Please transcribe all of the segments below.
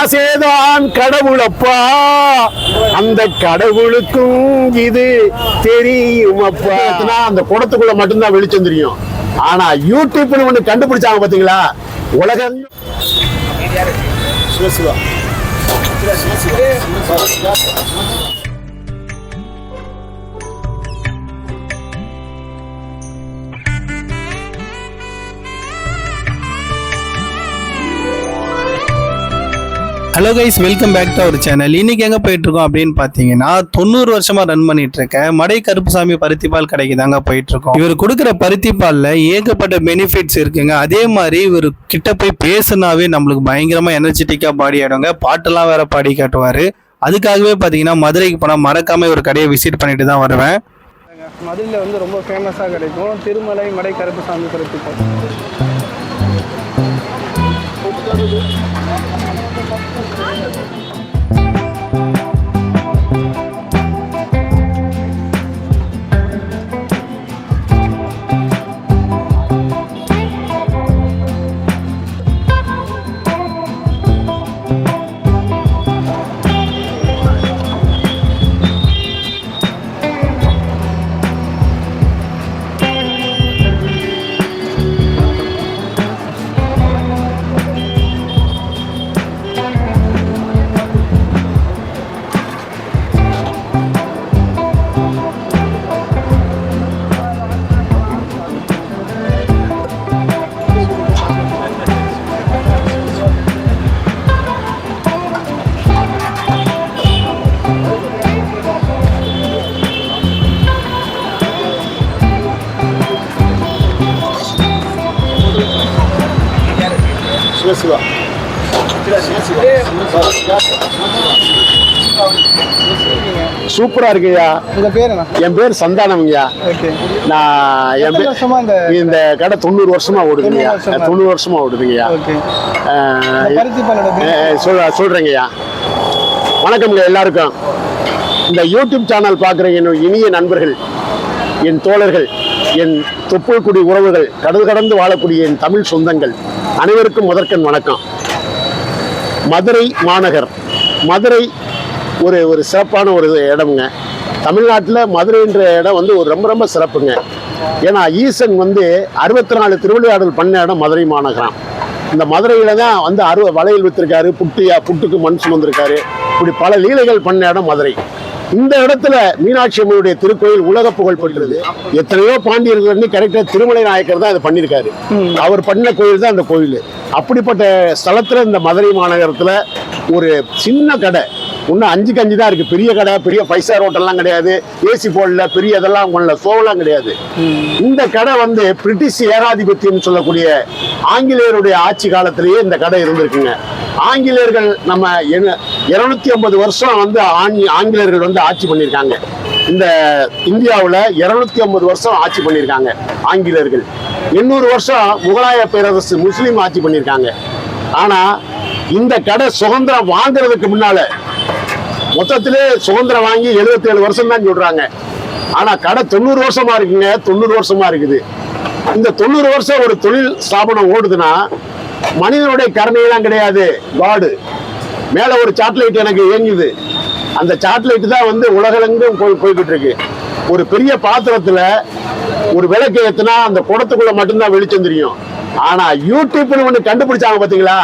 காசேதான் கடவுளப்பா. அந்த கடவுளுக்கும் இது தெரியுமப்பா. அந்த குடத்துக்குள்ள மட்டும்தான் வெளிச்சம் தெரியும். ஆனா யூடியூப்னு ஒண்ணு கண்டுபிடிச்சாங்க பாத்தீங்களா? உலகம். சிவ hello guys welcome back to our channel இன்னைக்கு எங்கே போயிட்டு இருக்கோம் அப்படின்னு பார்த்தீங்கன்னா தொண்ணூறு வருஷமா ரன் பண்ணிட்டு இருக்கேன் மடை கருப்புசாமி பருத்தி பால் கடைக்கு தாங்க போயிட்டு இருக்கோம் இவர் கொடுக்குற பருத்தி பாலில் ஏகப்பட்ட பெனிஃபிட்ஸ் இருக்குங்க. அதே மாதிரி இவர் கிட்ட போய் பேசுனாவே நம்மளுக்கு பயங்கரமா எனர்ஜெட்டிக்காக பாடி ஆயிடுங்க. பாட்டெல்லாம் வேற பாடி காட்டுவார். அதுக்காகவே பார்த்தீங்கன்னா மதுரைக்கு போனால் மறக்காம ஒரு கடையை விசிட் பண்ணிட்டு தான் வருவேன். மதுரையில் வந்து ரொம்ப ஃபேமஸாக கிடைக்கும். திருமலை மடை கருப்புசாமி பருத்தி பால் Thank you. சிவ சிவா. சூப்பரா பேர் என்ன என் பேர் சந்தானம்ங்கய்யா ஓகே. நான் என் பேர் இந்த கடை தொண்ணூறு வருஷமா ஓடுதுங்கய்யா தொண்ணூறு வருஷமா? ஓடுதுங்கய்யா சொல்ற சொல்றேங்கய்யா வணக்கம்ங்க எல்லாருக்கும். இந்த யூடியூப் சேனல் பார்க்குற என் இனிய நண்பர்கள் என் தோழர்கள் என் தொப்புள்குடி உறவுகள் கடல் கடந்து வாழக்கூடிய என் தமிழ் சொந்தங்கள் அனைவருக்கும் முதற்கண் வணக்கம். மதுரை மாநகர். மதுரை ஒரு ஒரு சிறப்பான ஒரு இடம்ங்க. தமிழ்நாட்டில் மதுரைன்ற இடம் வந்து ஒரு ரொம்ப ரொம்ப சிறப்புங்க. ஏன்னா ஈசன் வந்து அறுபத்தி நாலு திருவிளையாடல் பண்ண இடம் மதுரை மாநகரம். இந்த மதுரையில தான் வந்து அறுவ வளையல் விற்றுருக்காரு புட்டியா புட்டுக்கு மண் சுமந்திருக்காரு. இப்படி பல லீலைகள் பண்ண இடம் மதுரை. இந்த இடத்துல மீனாட்சி அம்மனுடைய திருக்கோயில் உலக புகழ் பெற்றது. எத்தனையோ பாண்டியர்கள் வந்து கரெக்டா திருமலை நாயக்கர் தான் அதை பண்ணியிருக்காரு. அவர் பண்ண கோயில் தான் அந்த கோயில். அப்படிப்பட்ட ஸ்தலத்துல இந்த மதுரை மாநகரத்துல ஒரு சின்ன கடை இன்னும் அஞ்சுக்கு அஞ்சு தான் இருக்கு. பெரிய கடை பெரிய ஃபைவ் ஸ்டார் ஹோட்டல்லாம் கிடையாது. ஏசி போடல பெரிய இதெல்லாம் பண்ணல சோவெல்லாம் கிடையாது. இந்த கடை வந்து பிரிட்டிஷ் ஏகாதிபத்தியம் சொல்லக்கூடிய ஆங்கிலேயருடைய ஆட்சி காலத்திலேயே இந்த கடை இருந்திருக்குங்க. ஆங்கிலேயர்கள் நம்ம இருநூத்தி ஐம்பது வருஷம் வந்து ஆங்கிலேயர்கள் வந்து ஆட்சி பண்ணியிருக்காங்க. இந்த இந்தியாவில் இருநூத்தி ஐம்பது வருஷம் ஆட்சி பண்ணியிருக்காங்க ஆங்கிலேயர்கள். எண்ணூறு வருஷம் முகலாய பேரரசு முஸ்லீம் ஆட்சி பண்ணியிருக்காங்க. ஆனால் இந்த கடை சுதந்திரம் வாங்குறதுக்கு முன்னால மொத்தத்திலே சுதந்திரம் வாங்கி 77 ஏழு வருஷம் தான் சொல்றாங்க. ஆனா கடை தொண்ணூறு வருஷமா இருக்குங்க தொண்ணூறு வருஷமா இருக்குது. இந்த தொண்ணூறு வருஷம் ஒரு தொழில் ஸ்தாபனம் ஓடுதுன்னா மனிதனுடைய கருணையெல்லாம் கிடையாது காடு மேல ஒரு சாட்டிலைட் எனக்கு இயங்குது. அந்த சாட்டிலைட் தான் வந்து உலகெங்கும் போய் போய்கிட்டு இருக்கு. ஒரு பெரிய பாத்திரத்துல ஒரு விளக்கு ஏத்துனா அந்த குடத்துக்குள்ள மட்டும்தான் வெளிச்சம் தெரியும். ஆனா யூடியூப்னு ஒண்ணு கண்டுபிடிச்சாங்க பாத்தீங்களா?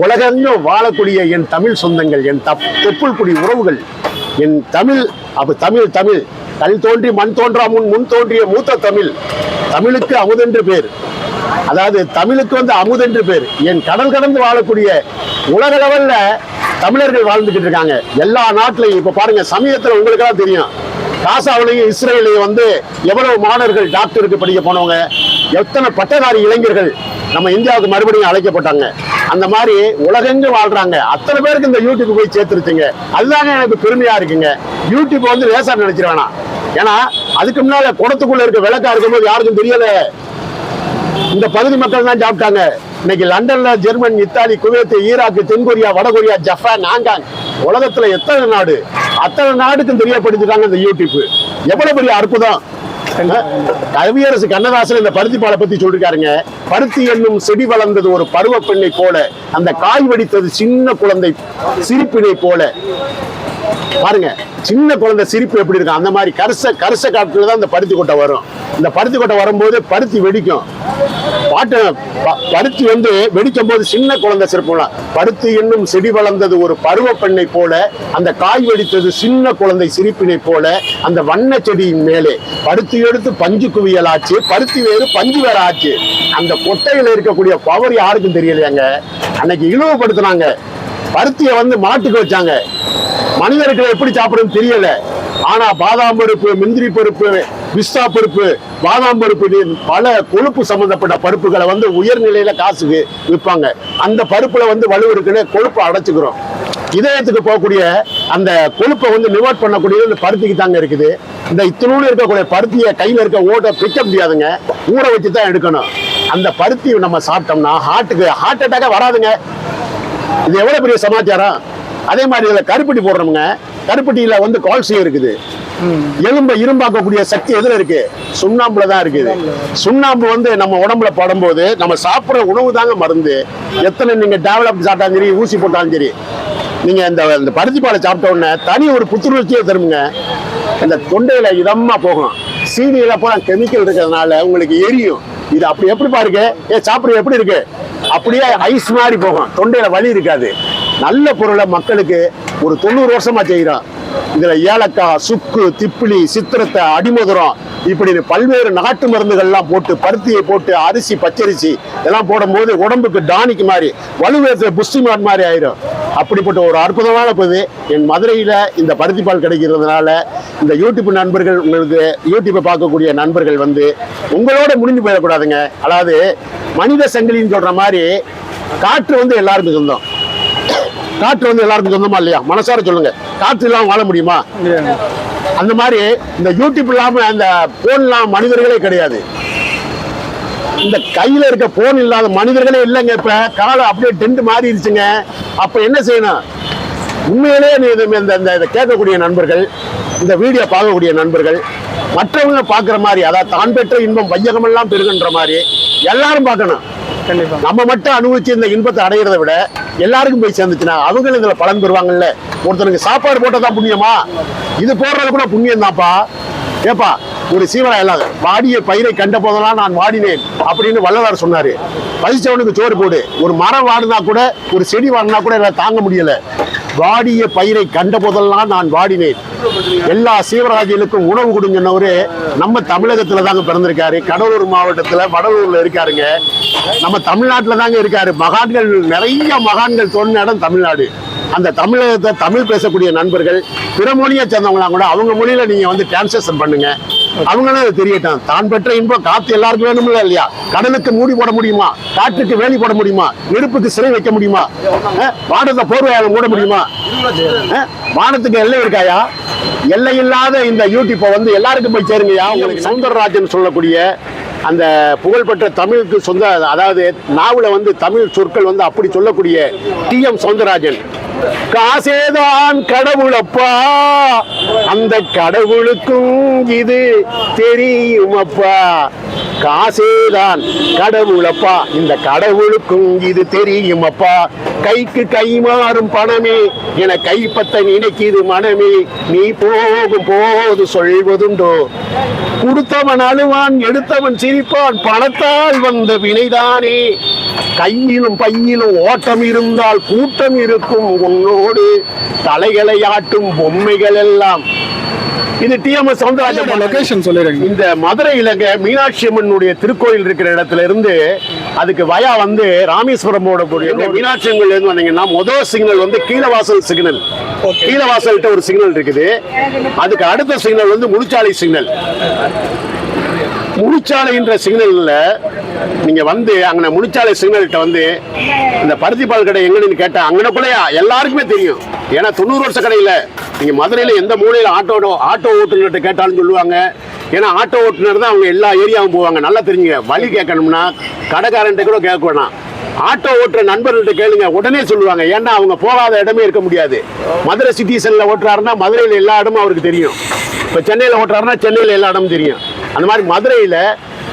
உலகெங்கும் வாழக்கூடிய என் தமிழ் சொந்தங்கள் என் தப் தொப்புள் குடி உறவுகள் என் தமிழ் அப்போ தமிழ் தமிழ். கல் தோன்றி மண் தோன்றா முன் முன் தோன்றிய மூத்த தமிழ். தமிழுக்கு அமுதென்று பேர். அதாவது தமிழுக்கு வந்து அமுதென்று பேர். என் கடல் கடந்து வாழக்கூடிய உலக லெவலில் தமிழர்கள் வாழ்ந்துக்கிட்டு இருக்காங்க. எல்லா நாட்டிலையும் இப்போ பாருங்க சமயத்தில் உங்களுக்கெல்லாம் தெரியும். காசாவிலையும் இஸ்ரேலையும் வந்து எவ்வளவு மாணவர்கள் டாக்டருக்கு படிக்க போனவங்க எத்தனை பட்டதாரி இளைஞர்கள் நம்ம இந்தியாவுக்கு மறுபடியும் அழைக்கப்பட்டாங்க. அந்த மாதிரி உலகெங்கு வாழ்றாங்க. அத்தனை பேருக்கு இந்த யூடியூப் போய் சேர்த்துருச்சுங்க. அதுதாங்க எனக்கு பெருமையா இருக்குங்க. யூடியூப் வந்து லேசா நினைச்சிட வேணாம். ஏன்னா அதுக்கு முன்னால குடத்துக்குள்ள இருக்க விளக்கா இருக்கும்போது யாருக்கும் தெரியல. இந்த பகுதி மக்கள் தான் சாப்பிட்டாங்க. இன்னைக்கு லண்டன்ல ஜெர்மன் இத்தாலி குவைத்து ஈராக் தென்கொரியா வடகொரியா ஜப்பான் ஹாங்காங் உலகத்துல எத்தனை நாடு? அத்தனை நாடுக்கும் தெரியப்படுத்திட்டாங்க இந்த யூடியூப் எவ்வளவு பெரிய அற்புதம். கவியரசு கண்ணதாசன் இந்த பருத்தி பாலை பத்தி சொல்லிருக்காருங்க. பருத்தி என்னும் செடி வளர்ந்தது ஒரு பருவ பெண்ணை போல அந்த காய் வடித்தது சின்ன குழந்தை சிரிப்பினை போல. பாருங்க சின்ன குழந்தை சிரிப்பு எப்படி இருக்கும்? அந்த மாதிரி கரிச கரிச காட்டுல தான் இந்த பருத்தி கொட்டை வரும். இந்த பருத்தி கொட்டை வரும்போது பருத்தி வெடிக்கும். பாட்டு ப- பருத்தி வந்து வெடிக்கும் போது சின்ன குழந்தை சிரிப்புலாம் பருத்தி என்னும் செடி வளர்ந்தது ஒரு பருவ பெண்ணை போல அந்த காய் வெடித்தது சின்ன குழந்தை சிரிப்பினை போல அந்த வண்ண செடியின் மேலே. பருத்தி எடுத்து பஞ்சு குவியல் ஆச்சு. பருத்தி வேறு பஞ்சு வேற ஆச்சு. அந்த கொட்டையில இருக்கக்கூடிய பவர் யாருக்கும் தெரியலையாங்க? அன்னைக்கு இழிவுபடுத்தினாங்க. பருத்தியை வந்து மாட்டுக்கு வச்சாங்க. மனிதர்கள் எப்படி சாப்பிடுன்னு தெரியல. ஆனா பாதாம் பருப்பு முந்திரி பருப்பு பிஸ்தா பருப்பு பாதாம் பருப்பு பல கொழுப்பு சம்பந்தப்பட்ட பருப்புகளை வந்து உயர்நிலையில காசுக்கு விற்பாங்க. அந்த பருப்புல வந்து வலு இருக்குன்னு கொழுப்பு அடைச்சுக்கிறோம். இதயத்துக்கு போகக்கூடிய அந்த கொழுப்பை வந்து நிவர்ட் பண்ணக்கூடியது இந்த பருத்திக்கு தாங்க இருக்குது. இந்த இத்தினூடு இருக்கக்கூடிய பருத்தியை கையில் இருக்க ஓட்டை பிக்க முடியாதுங்க. ஊற வச்சு தான் எடுக்கணும். அந்த பருத்தி நம்ம சாப்பிட்டோம்னா ஹார்ட்டுக்கு ஹார்ட் அட்டாக்கே வராதுங்க. இது எவ்வளவு பெரிய சமாச்சாரம்? அதே மாதிரி இதில் கருப்பட்டி போடுறோமுங்க. கருப்பட்டியில் வந்து கால்சியம் இருக்குது. எலும்பை இரும்பாக்கக்கூடிய சக்தி எதுல இருக்கு? சுண்ணாம்புல தான் இருக்குது. சுண்ணாம்பு வந்து நம்ம உடம்புல படும்போது நம்ம சாப்பிட்ற உணவு தாங்க மருந்து. எத்தனை நீங்க டெவலப் சாப்பிட்டாலும் சரி ஊசி போட்டாலும் சரி நீங்க இந்த இந்த பருத்தி பாலை சாப்பிட்ட உடனே தனி ஒரு புத்துணர்ச்சியை தருமுங்க. இந்த தொண்டையில இதமா போகும். சீனியில பூரா கெமிக்கல் இருக்கிறதுனால உங்களுக்கு எரியும். இது அப்படி எப்படி பாருங்க? ஏ சாப்பிடுறது எப்படி இருக்கு? அப்படியே ஐஸ் மாதிரி போகும். தொண்டையில வலி இருக்காது. நல்ல பொருளை மக்களுக்கு ஒரு தொண்ணூறு வருஷமா செய்கிறோம் இதுல ஏலக்காய் சுக்கு திப்பிலி சித்திரத்தை அடிமதுரம் இப்படி பல்வேறு நாட்டு மருந்துகள்லாம் போட்டு பருத்தியை போட்டு அரிசி பச்சரிசி இதெல்லாம் போடும்போது உடம்புக்கு டானிக்கு மாதிரி வலுவேற்ற புஷ்டிமான் மாதிரி ஆயிரும். அப்படிப்பட்ட ஒரு அற்புதமான பொது என் மதுரையில இந்த பருத்தி பால் கிடைக்கிறதுனால இந்த யூடியூப் நண்பர்கள் உங்களுக்கு யூடியூப்பை பார்க்கக்கூடிய நண்பர்கள் வந்து உங்களோட முடிஞ்சு போயிடக்கூடாதுங்க. அதாவது மனித சங்கிலின்னு சொல்ற மாதிரி காற்று வந்து எல்லாருக்கும் சொந்தம். காற்று வந்து எல்லாருக்கும் சொந்தமா இல்லையா? மனசார சொல்லுங்க. காற்று இல்லாம வாழ முடியுமா? அந்த மாதிரி இந்த யூடியூப் இல்லாம அந்த போன் இல்லாம மனிதர்களே கிடையாது. இந்த கையில இருக்க போன் இல்லாத மனிதர்களே இல்லைங்க இப்ப. காலம் அப்படியே டென்ட் மாறிடுச்சுங்க. அப்ப என்ன செய்யணும்? இது- இந்த இந்த இதை கேட்கக்கூடிய நண்பர்கள் இந்த வீடியோ பார்க்கக்கூடிய நண்பர்கள் மற்றவங்க பார்க்குற மாதிரி அதாவது தான் பெற்ற இன்பம் வையகமெல்லாம் பெருகுன்ற மாதிரி எல்லாரும் பார்க்கணும். கண்டிப்பா. நம்ம மட்டும் அனுபவிச்சு இந்த இன்பத்தை அடையிறதை விட எல்லாருக்கும் போய் சேர்ந்துச்சுன்னா அவங்களும் இதுல பலன் பெறுவாங்கல்ல. ஒருத்தனுக்கு சாப்பாடு போட்டதா புண்ணியமா? இது போடுறது கூட புண்ணியம் தான்ப்பா ஏப்பா ஒரு சீவனா இல்லாத வாடிய பயிரை கண்ட போதெல்லாம் நான் வாடினேன் அப்படின்னு வள்ளலார் சொன்னாரு. பசிச்சவனுக்கு சோறு போடு. ஒரு மரம் வாடினா கூட ஒரு செடி வாடினா கூட என்னால தாங்க முடியல. வாடிய பயிரை கண்ட போதெல்லாம் நான் வாடினேன். எல்லா சீவராஜிகளுக்கும் உணவு கொடுங்கன்னவரு நம்ம தமிழகத்துல தாங்க பிறந்திருக்காரு. கடலூர் மாவட்டத்துல வடலூர்ல இருக்காருங்க. நம்ம தமிழ்நாட்டில் தாங்க இருக்காரு. மகான்கள் நிறைய மகான்கள் சொன்ன இடம் தமிழ்நாடு. அந்த தமிழகத்தை தமிழ் பேசக்கூடிய நண்பர்கள் பிற மொழியை சேர்ந்தவங்களாம் கூட அவங்க மொழியில் நீங்கள் வந்து டிரான்ஸ்லேஷன் பண்ணுங்கள் அவங்களும் அதை தெரியட்டும் தான் பெற்ற இன்பம் காத்து எல்லாருக்கும் வேணும்ல இல்லையா? கடலுக்கு மூடி போட முடியுமா? காற்றுக்கு வேலி போட முடியுமா? நெருப்புக்கு சிறை வைக்க முடியுமா? வானத்தை போர்வையால மூட முடியுமா? வானத்துக்கு எல்லை இருக்காயா? எல்லை இல்லாத இந்த யூடியூப்பை வந்து எல்லாருக்கும் போய் சேருங்கய்யா. உங்களுக்கு சவுந்தரராஜன் சொல்லக்கூடிய அந்த புகழ்பெற்ற தமிழுக்கு சொந்த அதாவது நாவல வந்து தமிழ் சொற்கள் வந்து அப்படி சொல்லக்கூடிய டி எம் சவுந்தரராஜன். காசேதான் கடவுளப்பா அந்த கடவுளுக்கும் இது தெரியுமப்பா. காசேதான் கடவுளப்பா இந்த கடவுளுக்கும் இது தெரியுமப்பா. கைக்கு கை மாறும் பணமே என கைப்பத்த நினைக்கிது மனமே. நீ போகும் போது சொல்வதுண்டோ கொடுத்தவன் அழுவான் எடுத்தவன் சிரிப்பான். பணத்தால் வந்த வினைதானே. கையிலும் பையிலும் ஓட்டம் இருந்தால் கூட்டம் இருக்கும் உன்னோடு. தலைகளை ஆட்டும் பொம்மைகள் எல்லாம். இது டிஎம்எஸ் சவுந்தரராஜன் லொகேஷன் சொல்லிடுங்க. இந்த மதுரையிலங்க மீனாட்சி அம்மனுடைய திருக்கோயில் இருக்கிற இடத்துல இருந்து அதுக்கு வயா வந்து ராமேஸ்வரமோட கூடிய இந்த மீனாட்சி அம்மன்ல இருந்து வந்தீங்கன்னா முதல் சிக்னல் வந்து கீழவாசல் சிக்னல் கீழவாசல்கிட்ட ஒரு சிக்னல் இருக்குது. அதுக்கு அடுத்த சிக்னல் வந்து முழுச்சாலை சிக்னல் முழுச்சாலைன்ற சிக்னல்ல நீங்க வந்து அங்க முழுச்சாலை சிக்னல்கிட்ட வந்து இந்த பருத்தி பால் கடை எங்கன்னு கேட்டா அங்கனக்குள்ளயா எல்லாருக்குமே தெரியும். ஏன்னா தொண்ணூறு வருஷ கடையில் நீங்கள் மதுரையில் எந்த மூலையில் ஆட்டோ ஆட்டோ ஓட்டுநர்கிட்ட கேட்டாலும் சொல்லுவாங்க. ஏன்னா ஆட்டோ ஓட்டுநர் தான் அவங்க எல்லா ஏரியாவும் போவாங்க. நல்லா தெரிஞ்சுங்க. வழி கேட்கணும்னா கடைக்காரன்ட்ட கூட கேட்க வேணாம். ஆட்டோ ஓட்டுற நண்பர்கள்ட்ட கேளுங்க. உடனே சொல்லுவாங்க. ஏன்னா அவங்க போகாத இடமே இருக்க முடியாது. மதுரை சிட்டிசனில் ஓட்டுறாருன்னா மதுரையில் எல்லா இடமும் அவருக்கு தெரியும். இப்போ சென்னையில் ஓட்டுறாருன்னா சென்னையில் எல்லா இடமும் தெரியும். அந்த மாதிரி மதுரையில்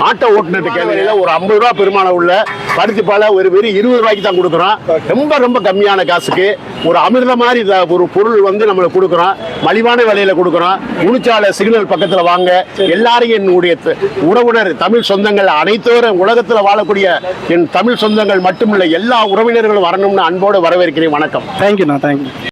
ஆட்டோ ஓட்டுநர் தேவையில்ல ஒரு ஐம்பது ரூபா பெருமானம் உள்ள பருத்தி பாலை ஒரு வெறும் இருபது ரூபாய்க்கு தான் கொடுக்குறோம். ரொம்ப ரொம்ப கம்மியான காசுக்கு ஒரு அமிர்த மாதிரி ஒரு பொருள் வந்து நம்மளுக்கு கொடுக்குறோம். மலிவான விலையில கொடுக்குறோம். உணிச்சாலை சிக்னல் பக்கத்தில் வாங்க. எல்லாரையும் என்னுடைய த- உறவினர் தமிழ் சொந்தங்கள் அனைத்தோரும் உலகத்தில் வாழக்கூடிய என் தமிழ் சொந்தங்கள் மட்டுமில்லை எல்லா உறவினர்களும் வரணும்னு அன்போடு வரவேற்கிறேன். வணக்கம். தேங்க்யூண்ணா தேங்க்யூ